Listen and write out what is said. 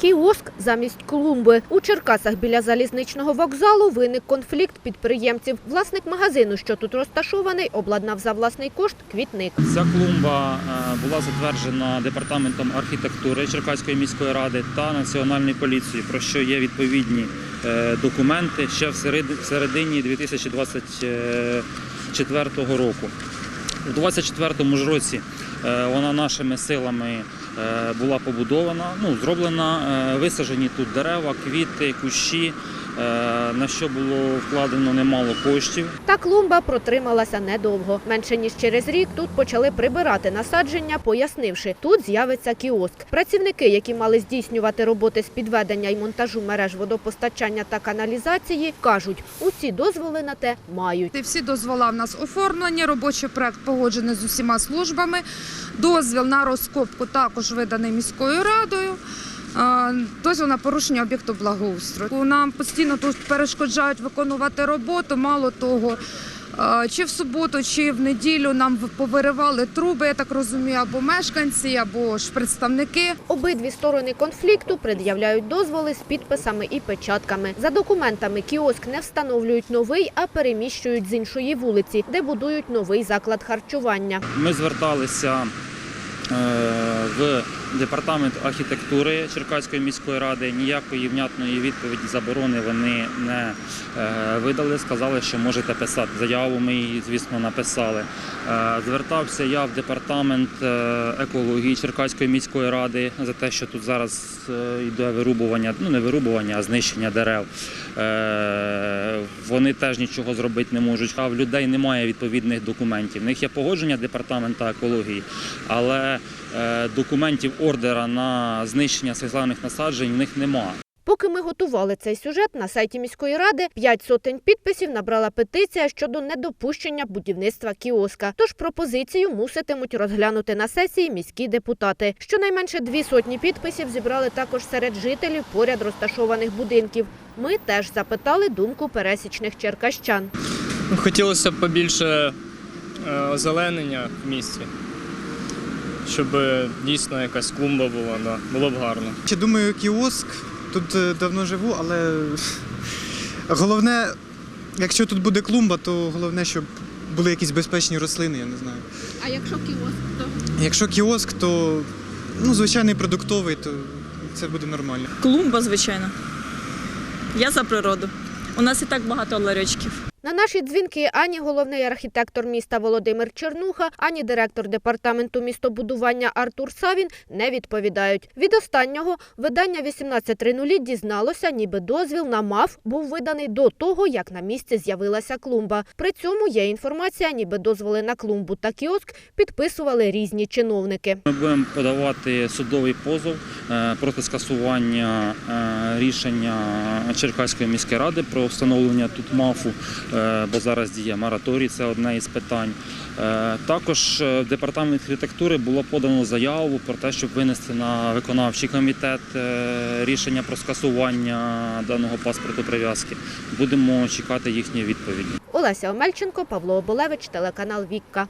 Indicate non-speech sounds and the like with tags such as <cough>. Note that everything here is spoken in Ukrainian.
Кіоск замість клумби. У Черкасах біля залізничного вокзалу виник конфлікт підприємців. Власник магазину, що тут розташований, обладнав за власний кошт квітник. Ця клумба е, була затверджена департаментом архітектури Черкаської міської ради та Національної поліції, про що є відповідні е, документи ще в серед- в середині 2024 року. У 2024 ж році е, вона нашими силами е, була побудована, ну, зроблена, е, висаджені тут дерева, квіти, кущі, е, на що було вкладено немало коштів. Та клумба протрималася недовго. Менше ніж через рік тут почали прибирати насадження, пояснивши, тут з'явиться кіоск. Працівники, які мали здійснювати роботи з підведення і монтажу мереж водопостачання та каналізації, кажуть, усі дозволи на те мають. Всі дозвола в нас оформлені, робочий проект погоджений з усіма службами. Дозвіл на розкопку також виданий міською радою. Дозвіл на порушення об'єкту благоустрою. Нам постійно тут перешкоджають виконувати роботу. Мало того, чи в суботу, чи в неділю нам повиривали труби, я так розумію, або мешканці, або ж представники. Обидві сторони конфлікту пред'являють дозволи з підписами і печатками. За документами кіоск не встановлюють новий, а переміщують з іншої вулиці, де будують новий заклад харчування. Ми зверталися е, в департамент архітектури Черкаської міської ради. Ніякої внятної відповіді заборони вони не е, видали. Сказали, що можете писати заяву. Ми її, звісно, написали. Е, Звертався я в департамент е, екології Черкаської міської ради за те, що тут зараз йде вирубування, ну не вирубування, а знищення дерев. Вони теж нічого зробити не можуть. А в людей немає відповідних документів. В них є погодження департамента екології, але документів ордера на знищення зелених насаджень в них немає. Поки ми готували цей сюжет на сайті міської ради, п'ять сотень підписів набрала петиція щодо недопущення будівництва кіоска. Тож пропозицію муситимуть розглянути на сесії міські депутати. Щонайменше дві сотні підписів зібрали також серед жителів поряд розташованих будинків. Ми теж запитали думку пересічних черкащан. Ну, Хотілося б побільше е, озеленення в місті, щоб е, дійсно якась клумба була, да. було б гарно. Ще думаю, кіоск. Тут е, давно живу, але <laughs> головне, якщо тут буде клумба, то головне, щоб були якісь безпечні рослини, я не знаю. А якщо кіоск, то Якщо кіоск, то ну, звичайний продуктовий, то це буде нормально. Клумба, звичайно. Я за природу. У нас і так багато ларьочків. На наші дзвінки ані головний архітектор міста Володимир Чернуха, ані директор департаменту містобудування Артур Савін не відповідають. Від останнього видання 18.00 дізналося, ніби дозвіл на МАФ був виданий до того, як на місці з'явилася клумба. При цьому є інформація, ніби дозволи на клумбу та кіоск підписували різні чиновники. Ми будемо подавати судовий позов е, проти скасування е, рішення Черкаської міської ради про встановлення тут МАФу, бо зараз діє мораторій, це одне із питань. Е, Також е, в департамент архітектури було подано заяву про те, щоб винести на виконавчий комітет е, рішення про скасування даного паспорту прив'язки. Будемо чекати їхньої відповіді. Олеся Омельченко, Павло Оболевич, телеканал Вікка.